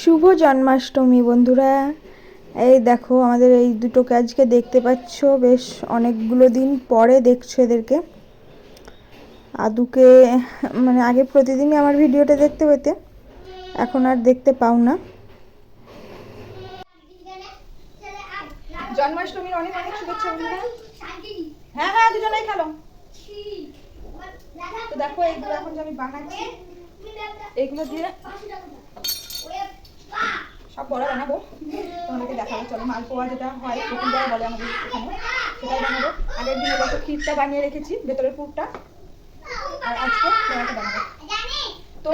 শুভ জন্মাষ্টমী বন্ধুরা। এই দেখো, আমাদের এই দুটোকে আজকে দেখতে পাচ্ছ, বেশ অনেকগুলো দিন পরে দেখছ এদেরকে। আদুকে মানে আগে প্রতিদিনই আমার ভিডিওটা দেখতে পেতে, এখন আর দেখতে পাও না। জন্মাষ্টমীর অনেক অনেক শুভেচ্ছা হ্যাঁ হ্যাঁ দুজনেই খেলো। দেখো, এইগুলো এখন যে আমি বানাচ্ছি, এইগুলো দিয়ে সব বড়া বানাবো। তোমাদেরকে দেখাবো। চলো, মালপোয়া যেটা হয় প্রথমবার বলে আমাদের এখানে, সেটাই বানাবো। আগের দিনে দেখো, ক্ষীরটা বানিয়ে রেখেছি, ভেতরের পুরটা। আর আজকে বড়াটা বানাবো। তো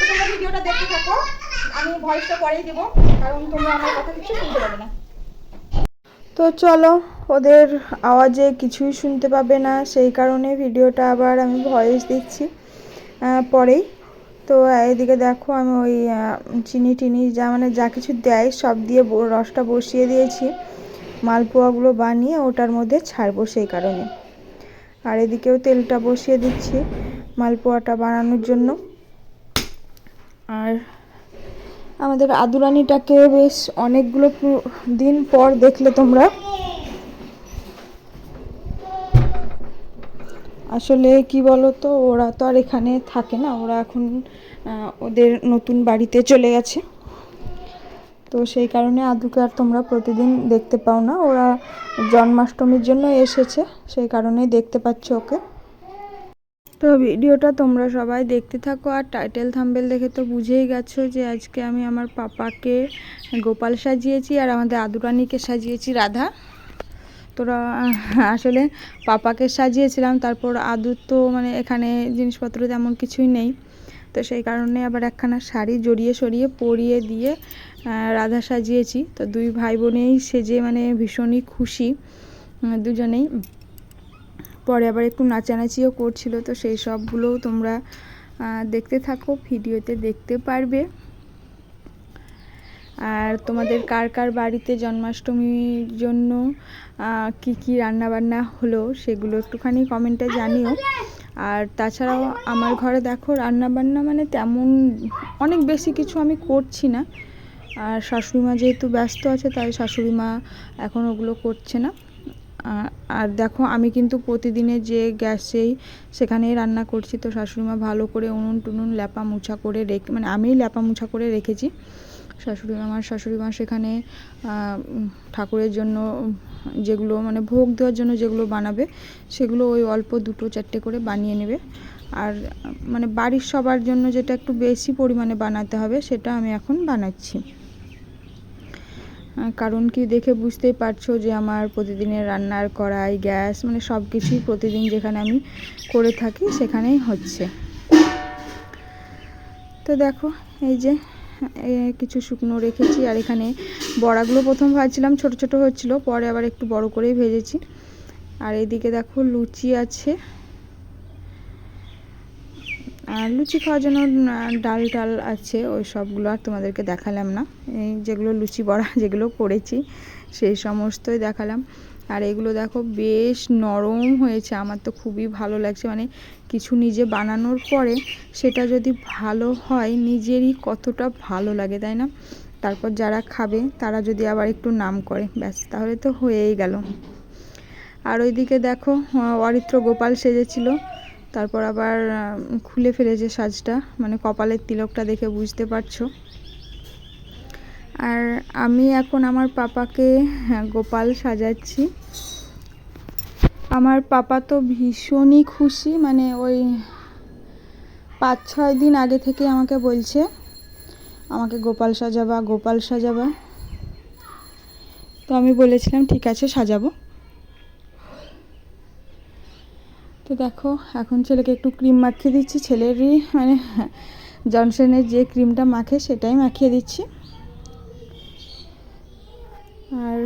তোমরা ভিডিওটা দেখতে থাকো। আমি ভয়েসটা পরেই দেবো, কারণ তোমরা আমার কথা কিছু শুনতে পাবে না। তো চলো, ওদের আওয়াজে কিছুই শুনতে পাবে না, সেই কারণে ভিডিওটা আবার আমি ভয়েস দিচ্ছি পরেই। তো এদিকে দেখো আমি ওই চিনি টিনি যা মানে যা কিছু দেয় সব দিয়ে রসটা বসিয়ে দিয়েছি। মালপোয়াগুলো বানিয়ে ওটার মধ্যে ছাড়বো সেই কারণে। আর এদিকেও তেলটা বসিয়ে দিচ্ছি মালপোয়াটা বানানোর জন্য। আর আমাদের আদুরানিটাকে বেশ অনেকগুলো দিন পর দেখলে তোমরা। আসলে কি বলো তো ওরা তো আর এখানে থাকে না, ওরা এখন ওদের নতুন বাড়িতে চলে গেছে। তো সেই কারণে আদুকে আর তোমরা প্রতিদিন দেখতে পাও না, ওরা জন্মাষ্টমীর জন্য এসেছে, সেই কারণেই দেখতে পাচ্ছ ওকে। তো ভিডিওটা তোমরা সবাই দেখতে থাকো, আর টাইটেল থাম্বেল দেখে তো বুঝেই গেছো যে আজকে আমি আমার পাপাকে গোপাল সাজিয়েছি, আর আমাদের আদুরানিকে সাজিয়েছি রাধা। তোরা আসলে পাপাকে সাজিয়েছিলাম, তারপর আদুর তো মানে এখানে জিনিসপত্র তেমন কিছুই নেই। তো সেই কারণে আবার একখানা শাড়ি জড়িয়ে সরিয়ে পরিয়ে দিয়ে রাধা সাজিয়েছি। তো দুই ভাই বোনেই সেজে মানে ভীষণই খুশি দুজনেই। পরে আবার একটু নাচানাচিও করছিল, তো সেই সবগুলোও তোমরা দেখতে থাকো, ভিডিওতে দেখতে পারবে। আর তোমাদের কার কার বাড়িতে জন্মাষ্টমীর জন্য কি কি রান্না বান্না হলো সেগুলো একটুখানি কমেন্টে জানিও। আর তাছাড়াও আমার ঘরে দেখো রান্না বান্না মানে তেমন অনেক বেশি কিছু আমি করছি না। আর শাশুড়ি মা যেহেতু ব্যস্ত আছে, তাই শাশুড়ি মা এখন ওগুলো করছে না। আর দেখো আমি কিন্তু প্রতিদিনে যে গ্যাসেই সেখানেই রান্না করছি, তো শাশুড়ি মা ভালো করে উনুন টুনুন ল্যাপা মুছা করে রেখে মানে আমিই ল্যাপা মুছা করে রেখেছি। শাশুড়ি আমার শাশুড়ি মা সেখানে ঠাকুরের জন্য, যেগুলো মানে ভোগ দেওয়ার জন্য যেগুলো বানাবে, সেগুলো ওই অল্প দুটো চারটে করে বানিয়ে নেবে। আর মানে বাড়ির সবার জন্য যেটা একটু বেশি পরিমাণে বানাতে হবে, সেটা আমি এখন বানাচ্ছি। কারণ কি দেখে বুঝতেই পারছ যে আমার প্রতিদিনের রান্নার কড়াই, গ্যাস মানে সব কিছুই প্রতিদিন যেখানে আমি করে থাকি সেখানেই হচ্ছে। তো দেখো, এই যে কিছু শুকনো রেখেছি আর এখানে বড়াগুলো প্রথম ভাজছিলাম, ছোট ছোট হচ্ছিল, পরে আবার একটু বড় করেই ভেজেছি। আর এদিকে দেখো লুচি আছে। আর লুচি খাওয়ার জন্য ডাল টাল আছে, ওই সবগুলো আর তোমাদেরকে দেখালাম না। এই যেগুলো লুচি বড়া, যেগুলো করেছি, সেই সমস্তই দেখালাম। আর এগুলো দেখো বেশ নরম হয়েছে, আমার তো খুবই ভালো লাগছে। মানে কিছু নিজে বানানোর পরে সেটা যদি ভালো হয়, নিজেরই কতটা ভালো লাগে, তাই না? তারপর যারা খাবে, তারা যদি আবার একটু নাম করে, ব্যাস, তাহলে তো হয়েই গেল। আর ওইদিকে দেখো অরিত্র গোপাল সেজেছিল, তারপর আবার খুলে ফেলেছে সাজটা। মানে কপালের তিলকটা দেখে বুঝতে পারছ। আর আমি এখন আমার পাপাকে হ্যাঁ, গোপাল সাজাচ্ছি। আমার পাপা তো ভীষণই খুশি মানে ওই পাঁচ ছয় দিন আগে থেকে আমাকে বলছে আমাকে গোপাল সাজাবা গোপাল সাজাবা। তো আমি বলেছিলাম ঠিক আছে সাজাবো। তো দেখো এখন ছেলেকে একটু ক্রিম মাখিয়ে দিচ্ছি। ছেলেরই মানে জনসনের যে ক্রিমটা মাখে সেটাই মাখিয়ে দিচ্ছি। আর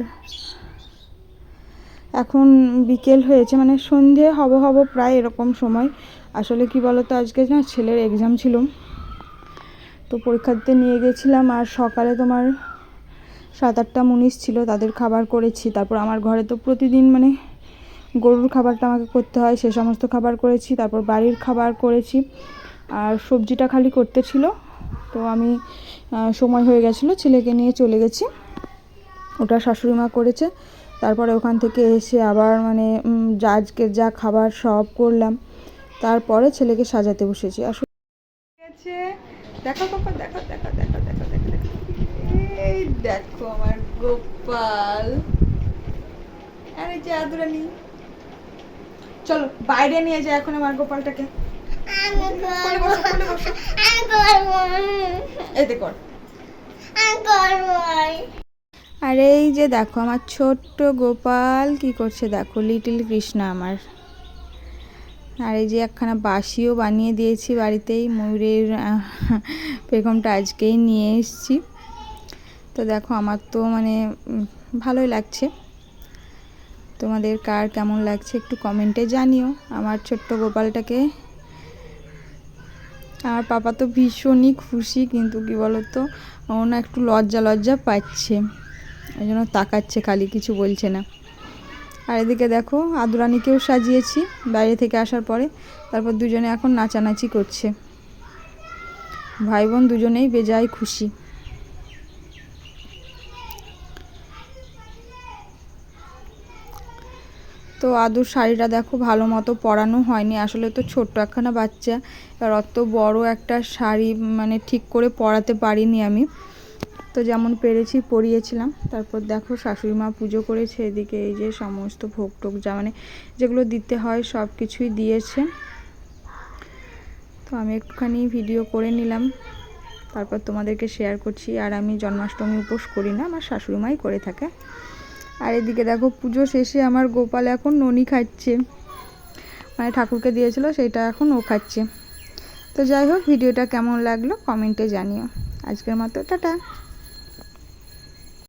এখন বিকেল হয়েছে মানে সন্ধে হব হব প্রায় এরকম সময়। আসলে কি বলো তো আজকে না ছেলের এক্সাম ছিল, তো পরীক্ষা দিতে নিয়ে গেছিলাম আর সকালে তোমার সাত আটটা মুনিশ ছিল, তাদের খাবার করেছি। তারপর আমার ঘরে তো প্রতিদিন মানে গরুর খাবারটা আমাকে করতে হয়, সে সমস্ত খাবার করেছি, তারপর বাড়ির খাবার করেছি। আর সবজিটা খালি করতে ছিল, তো আমি সময় হয়ে গেছিল, ছেলেকে নিয়ে চলে গেছি। ওটা শাশুড়ি মা করেছে। তারপরে ওখান থেকে এসে আবার মানে যা আজকের যা খাবার সব করলাম। তারপরে ছেলেকে সাজাতে বসেছি। আসলে দেখো দেখো দেখো দেখো দেখো দেখো দেখো এই দেখো আমার গোপাল। আরে যে আদুরানি চলো বাইরে নিয়ে যাই এখন আমার গোপালটাকে। এতে কর আমি করব আর এই যে দেখো, আমার ছোট্ট গোপাল কি করছে দেখো, লিটল কৃষ্ণা আমার। আর এই যে একখানা বাসিও বানিয়ে দিয়েছি বাড়িতেই, ময়ূরের পেখমটা আজকেই নিয়ে এসেছি। তো দেখো, আমার তো মানে ভালোই লাগছে। তোমাদের কার কেমন লাগছে একটু কমেন্টে জানিও, আমার ছোট্ট গোপালটাকে। আমার পাপা তো ভীষণই খুশি, কিন্তু কি বলতো, ও না একটু লজ্জা লজ্জা পাচ্ছে। ওই জন্য তাকাচ্ছে খালি, কিছু বলছে না। আর এদিকে দেখো, আদুরানিকেও সাজিয়েছি, বাইরে থেকে আসার পরে। তারপর দুজনে এখন নাচানাচি করছে। ভাই বোন দুজনেই বেজায় খুশি। তো আদুর শাড়িটা দেখো ভালো মতো পরানো হয়নি, আসলে তো ছোট্ট একখানা বাচ্চা। আর অত বড় একটা শাড়ি মানে ঠিক করে পরাতে পারিনি আমি। তো যেমন পেরেছি, পরিয়েছিলাম। তারপর দেখো শাশুড়ি মা পুজো করেছে, এদিকে এই যে সমস্ত ভোগ টোক যা মানে যেগুলো দিতে হয় সব কিছুই দিয়েছে। তো আমি একটুখানি ভিডিও করে নিলাম। তারপর তোমাদেরকে শেয়ার করছি। আর আমি জন্মাষ্টমী উপোস করি না, আমার শাশুড়ি মাই করে থাকে। আর এদিকে দেখো পুজো শেষে আমার গোপাল এখন ননি খাচ্ছে। মানে ঠাকুরকে দিয়েছিল, সেটা এখন ও খাচ্ছে। তো যাই হোক ভিডিওটা কেমন লাগল কমেন্টে জানিও। আজকের মতো, টাটা।